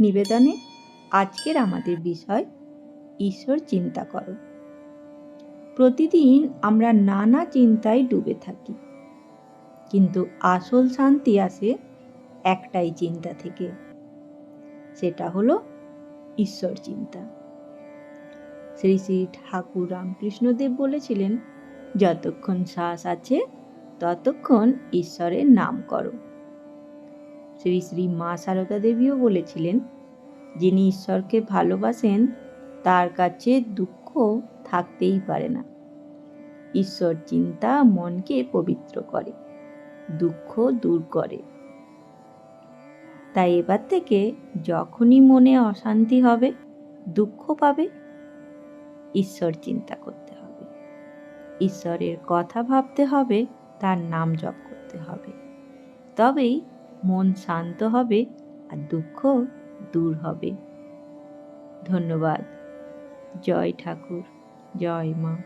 নিবেদনে আজকের আমাদের বিষয়, ঈশ্বর চিন্তা করো। প্রতিদিন আমরা নানা চিন্তায় ডুবে থাকি। কিন্তু আসল শান্তি আসে একটাই চিন্তা থেকে। সেটা হলো ঈশ্বর চিন্তা। শ্রী শ্রী ঠাকুর রামকৃষ্ণদেব বলেছিলেন, যতক্ষণ শ্বাস আছে, ততক্ষণ ঈশ্বরের নাম করো। শ্রী শ্রী মা সারদা দেবীও বলেছিলেন, যিনি ঈশ্বরকে ভালোবাসেন, তার কাছে দুঃখ থাকতেই পারে না। ঈশ্বর চিন্তা মনকে পবিত্র করে, দুঃখ দূর করে। তাই এবার থেকে যখনই মনে অশান্তি হবে, দুঃখ পাবে। ঈশ্বর চিন্তা করতে হবে। ঈশ্বরের কথা ভাবতে হবে, তার নাম জপ করতে হবে। তবেই মন শান্ত হবে আর দুঃখ দূর হবে। ধন্যবাদ। জয় ঠাকুর জয় মা।